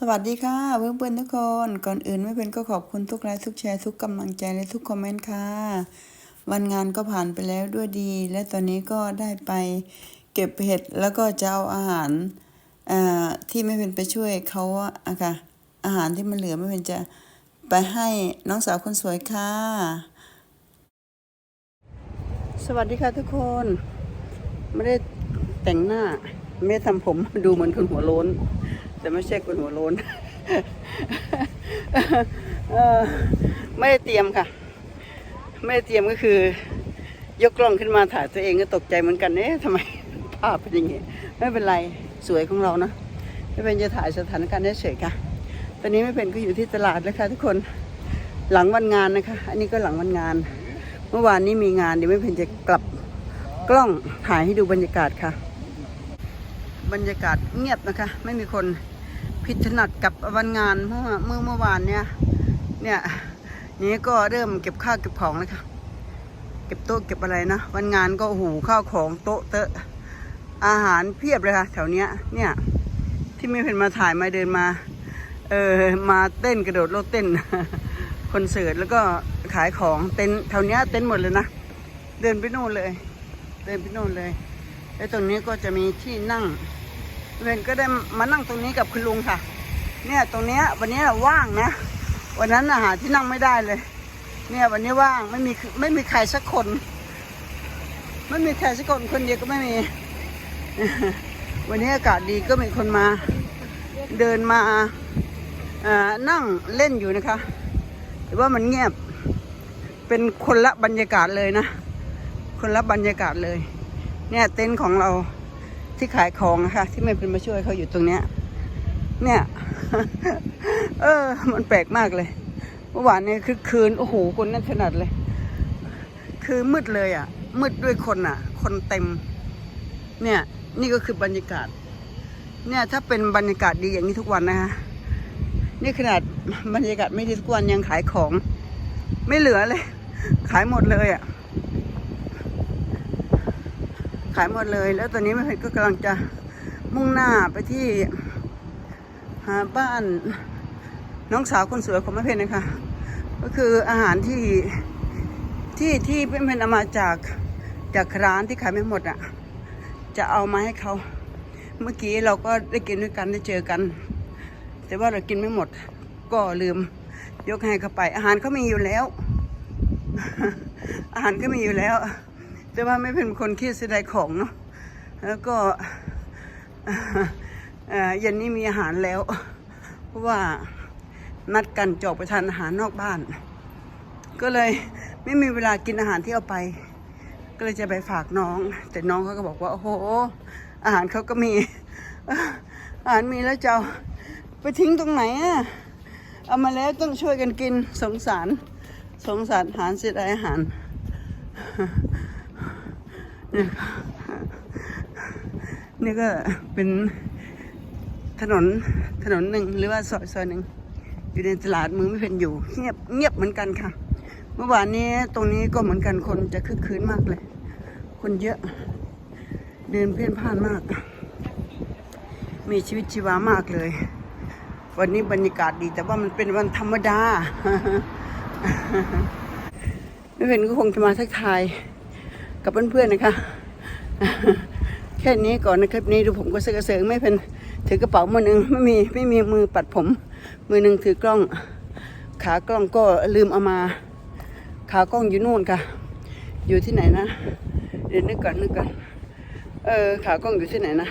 สวัสดีค่ะเพื่อนๆทุกคน ก่อนอื่นไม่เป็นก็ขอบคุณทุกไลค์ทุกแชร์ทุกกำลังใจและทุกคอมเมนต์ค่ะ วันงานก็ผ่านไปแล้วด้วยดี และตอนนี้ก็ได้ไปเก็บเห็ดแล้วก็จะเอาอาหารอ่าที่ไม่เป็นไปช่วยเขาอะค่ะอาหารที่มันเหลือไม่เป็นจะไปให้น้องสาวคนสวยค่ะ สวัสดีค่ะทุกคน ไม่ได้แต่งหน้า ไม่ได้ทำผมดูเหมือนคนหัวโล้น แต่ไม่ใช่คนหัวโลนไม่ได้เตรียมค่ะ ไม่ได้เตรียมก็คือ ยกกล้องขึ้นมาถ่ายตัวเองก็ตกใจเหมือนกันเอ๊ะทำไมภาพเป็นอย่างงี้ไม่เป็นไรสวยของเรานะไม่เป็นจะถ่ายสถานการณ์เฉยๆค่ะ ตอนนี้ไม่เป็นก็อยู่ที่ตลาดแล้วค่ะทุกคนหลังวันงานนะคะ อันนี้ก็หลังวันงาน เมื่อวานนี้มีงานเดี๋ยวไม่เป็นจะกลับกล้องถ่ายให้ดูบรรยากาศค่ะ บรรยากาศเงียบนะคะ ไม่มีคน ผิดถนัดกับวันงานเมื่อเมื่อเมื่อวานเนี่ย เนี่ยนี้ก็เริ่มเก็บข้าวเก็บของแล้วค่ะ เก็บโต๊ะเก็บอะไรนะวันงานก็หูข้าวของโต๊ะเตอะอาหารเพียบเลยค่ะ แถวเนี้ย เนี่ย ที่ไม่เป็นมาถ่ายมาเดินมา เออมาเต้นกระโดดโลดเต้นคอนเสิร์ตแล้วก็ขายของเต็นแถวเนี้ยเต็นหมดเลยนะเดินไปโน่นเลย เดินไปโน่นเลย แล้วตรงนี้ก็จะมีที่นั่ง เวนก็ได้มานั่งตรงนี้กับคุณลุงค่ะ เนี่ยตรงเนี้ยวันนี้ว่างนะ วันนั้นอาหารที่นั่งไม่ได้เลย เนี่ยวันนี้ว่างไม่มีไม่มีใครสักคน ไม่มีใครสักคนคนเดียวก็ไม่มี วันนี้อากาศดีก็มีคนมา เดินมาอ่อนั่งเล่นอยู่นะคะ แต่ว่ามันเงียบ เป็นคนละบรรยากาศเลยนะ คนละบรรยากาศเลย เนี่ยเต็นท์ของเรา ที่ขายของนะคะที่ไม่เป็นมาช่วยเขาอยู่ตรงเนี้ย เนี่ย เออ มันแปลกมากเลยเมื่อวานเนี่ยคือคืนโอ้โหคนนั่นขนาดเลย คือมืดเลยอะ มืดด้วยคนอะ คนเต็ม เนี่ย นี่ก็คือบรรยากาศ เนี่ยถ้าเป็นบรรยากาศดีอย่างนี้ทุกวันนะคะนี่ขนาดบรรยากาศไม่ดีทุกวันยังขายของ ไม่เหลือเลย ขายหมดเลยอะ ขายหมดเลย แล้วตอนนี้แม่เพชรก็กำลังจะมุ่งหน้าไปที่หาบ้านน้องสาวคนสวยของแม่เพชรนะคะ ก็คืออาหารที่ที่ที่แม่เพชรเอามาจากจากร้านที่ขายไม่หมดอะ จะเอามาให้เขาเมื่อกี้เราก็ได้กินด้วยกันได้เจอกัน แต่ว่าเรากินไม่หมด ก็ลืมยกให้เขาไป อาหารเขามีอยู่แล้ว อาหารก็มีอยู่แล้ว แต่ว่าไม่เป็นคนขี้เสียดายของเนาะแล้วก็เย็นนี้มีอาหารแล้ว เพราะว่านัดกันจอกไปทานอาหารนอกบ้าน ก็เลยไม่มีเวลากินอาหารที่เอาไป ก็เลยจะไปฝากน้อง แต่น้องเขาก็บอกว่าโอ้โห อาหารเขาก็มี อาหารมีแล้วเจะเอาไปทิ้งตรงไหนอะเอามาแล้วต้องช่วยกันกินสงสาร สงสารอาหารเสียดายอาหาร นี่นี่ก็เป็นถนนถนนหนึ่งหรือว่าซอยซอยหนึ่งอยู่ในตลาดมือไม่เป็นอยู่เงียบเงียบเหมือนกันค่ะ เมื่อวานนี้ตรงนี้ก็เหมือนกันคนจะคึกคืนมากเลย คนเยอะ เดินเพี้ยนพ่านมาก มีชีวิตชีวามากเลย วันนี้บรรยากาศดีแต่ว่ามันเป็นวันธรรมดา ไม่เป็นก็คงจะมาทักทาย กับเพื่อนๆนะคะ แค่นี้ก่อนนะคลิปนี้ดูผมก็เสือกเสือไม่เป็นถือกระเป๋ามือหนึ่งไม่มีไม่มีมือปัดผม มือหนึ่งถือกล้อง ขากล้องก็ลืมเอามา ขากล้องอยู่นู่นค่ะ อยู่ที่ไหนนะเดี๋ยวนึกก่อนนึกก่อนเออขากล้องอยู่ที่ไหนนะ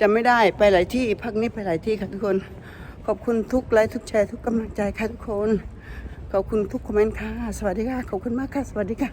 จำไม่ได้ไปหลายที่พักนี้ไปหลายที่ค่ะทุกคน ขอบคุณทุกไลค์ทุกแชร์ทุกกำลังใจค่ะทุกคนขอบคุณทุกคอมเมนต์ค่ะ สวัสดีค่ะ ขอบคุณมากค่ะ สวัสดีค่ะ